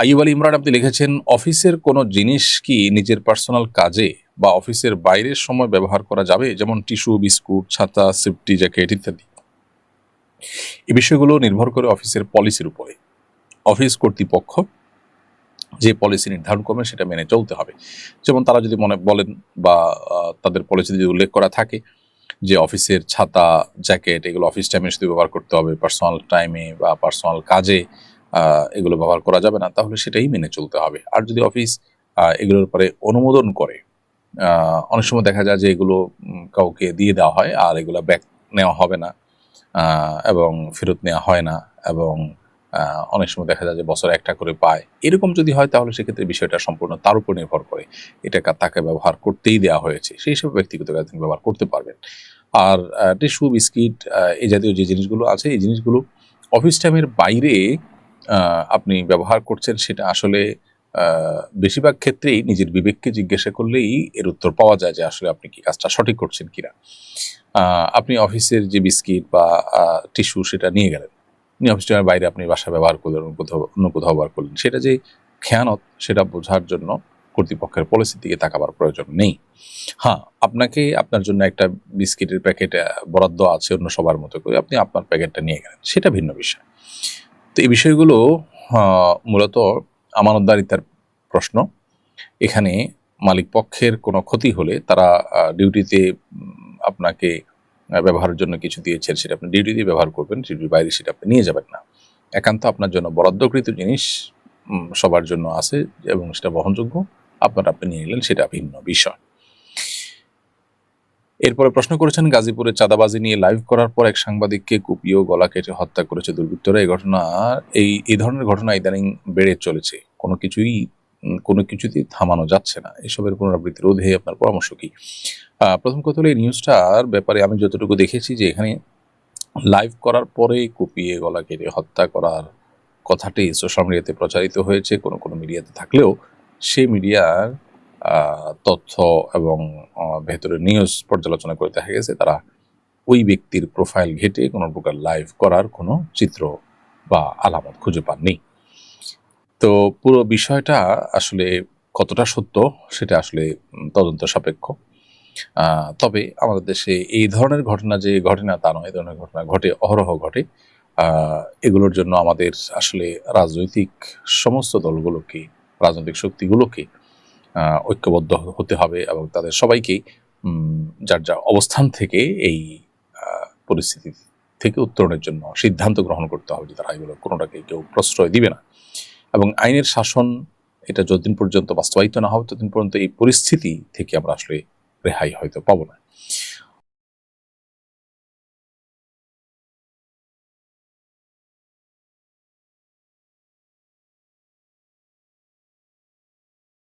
আইব আলী ইমরান আপনি লিখেছেন, অফিসের কোনো জিনিস কি নিজের পার্সোনাল কাজে বা অফিসের বাইরের সময় ব্যবহার করা যাবে? যেমন টিস্যু, বিস্কুট, ছাতা, সেফটি জ্যাকেট ইত্যাদি। এই বিষয়গুলো নির্ভর করে অফিসের পলিসির উপরে। অফিস কর্তৃপক্ষ যে পলিসি নির্ধারণ করবেন, সেটা মেনে চলতে হবে। যেমন তারা যদি মনে বলেন বা তাদের পলিসি যদি উল্লেখ করা থাকে যে অফিসের ছাতা, জ্যাকেট, এগুলো অফিস টাইমে শুধু ব্যবহার করতে হবে, পার্সোনাল টাইমে বা পার্সোনাল কাজে এগুলো ব্যবহার করা যাবে না, তাহলে সেটাই মেনে চলতে হবে। আর যদি অফিস এগুলোর পরে অনুমোদন করে অনেক সময় দেখা যায় যে এগুলো কাউকে দিয়ে দেওয়া হয় আর এগুলো ব্যাক নেওয়া হবে না এবং ফেরত নেওয়া হয় না, এবং অনেক সময় দেখা যায় যে বছরে একটা করে পায়। এরকম যদি হয় তাহলে সেক্ষেত্রে বিষয়টা সম্পূর্ণ তার উপর নির্ভর করে। এটা তাকে ব্যবহার করতেই দেওয়া হয়েছে। সেই সব ব্যক্তিগত কাজে তিনি ব্যবহার করতে পারবেন। আর টিস্যু, বিস্কিট এই জাতীয় যে জিনিসগুলো আছে, এই জিনিসগুলো অফিস টাইমের বাইরে আপনি ব্যবহার করছেন সেটা আসলে বেশিরভাগ ক্ষেত্রেই নিজের বিবেককে জিজ্ঞাসা করলেই এর উত্তর পাওয়া যায় যে আসলে আপনি কি কাজটা সঠিক করছেন কিনা। আপনি অফিসের যে বিস্কিট বা টিস্যু সেটা নিয়ে গেলেন। অফিস টাইমের বাইরে আপনি বাসা ব্যবহার করলেন, অন্য কোথাও ব্যবহার করলেন। সেটা যে খেয়ানত, সেটা বোঝার জন্য কর্তৃপক্ষের পলিসির দিকে তাকাবার প্রয়োজন নেই। হ্যাঁ আপনাকে আপনার জন্য একটা বিস্কিটের প্যাকেট বরাদ্দ আছে অন্য সবার মতো করে, আপনি আপনার প্যাকেটটা নিয়ে গেলেন। সেটা ভিন্ন বিষয়। তো এই বিষয়গুলো মূলত আমানতদারিতার প্রশ্ন। এখানে মালিক পক্ষের কোনো ক্ষতি হলে তারা ডিউটিতে আপনাকে ব্যবহারের জন্য কিছু দিয়েছেন সেটা আপনি ডিউটিতে ব্যবহার করবেন ডিউটির বাইরে সেটা আপনি নিয়ে যাবেন না। একান্ত আপনার জন্য বরাদ্দকৃত জিনিস সবার জন্য আছে এবং সেটা বহনযোগ্য, আপনার আপনি নিয়ে নিলেন, সেটা ভিন্ন বিষয়। এরপরে প্রশ্ন করেছেন, গাজীপুরে চাঁদাবাজি নিয়ে লাইভ করার পর এক সাংবাদিককে কুপিয়ে গলা কেটে হত্যা করেছে দুর্বৃত্তরা। এই ঘটনা, এই এই ধরনের ঘটনা ইদানিং বেড়ে চলেছে। কোনো কিছুই কোনো কিছুতেই থামানো যাচ্ছে না। এসবের পুনরাবৃত্তি রোধে আপনার পরামর্শ কি? প্রথম কথা হলো এই নিউজটার ব্যাপারে আমি যতটুকু দেখেছি যে এখানে লাইভ করার পরে কুপিয়ে গলা কেটে হত্যা করার কথাটি সোশ্যাল মিডিয়াতে প্রচারিত হয়েছে। কোনো কোনো মিডিয়াতে থাকলেও সেই মিডিয়ার তথ্য এবং ভেতরে নিউজ পর্যালোচনা করে দেখা গেছে, তারা ওই ব্যক্তির প্রোফাইল ঘেটে কোনো প্রকার লাইভ করার কোনো চিত্র বা আলামত খুঁজে পাননি। তো পুরো বিষয়টা আসলে কতটা সত্য সেটা আসলে তদন্ত সাপেক্ষ। তবে আমাদের দেশে এই ধরনের ঘটনা যে ঘটে না তা নয়, এই ধরনের ঘটনা ঘটে, অহরহ ঘটে এগুলোর জন্য আমাদের আসলে রাজনৈতিক সমস্ত দলগুলোকে, রাজনৈতিক শক্তিগুলোকে ঐক্যবদ্ধ হতে হবে এবং তাদের সবাইকে যার যা অবস্থান থেকে এই পরিস্থিতি থেকে উত্তরণের জন্য সিদ্ধান্ত গ্রহণ করতে হবে যে তারা এগুলো কোনোটাকে কেউ প্রশ্রয় দিবে না। এবং আইনের শাসন এটা যতদিন পর্যন্ত বাস্তবায়িত না হবে, ততদিন পর্যন্ত এই পরিস্থিতি থেকে আমরা আসলে রেহাই হয়তো পাবো না।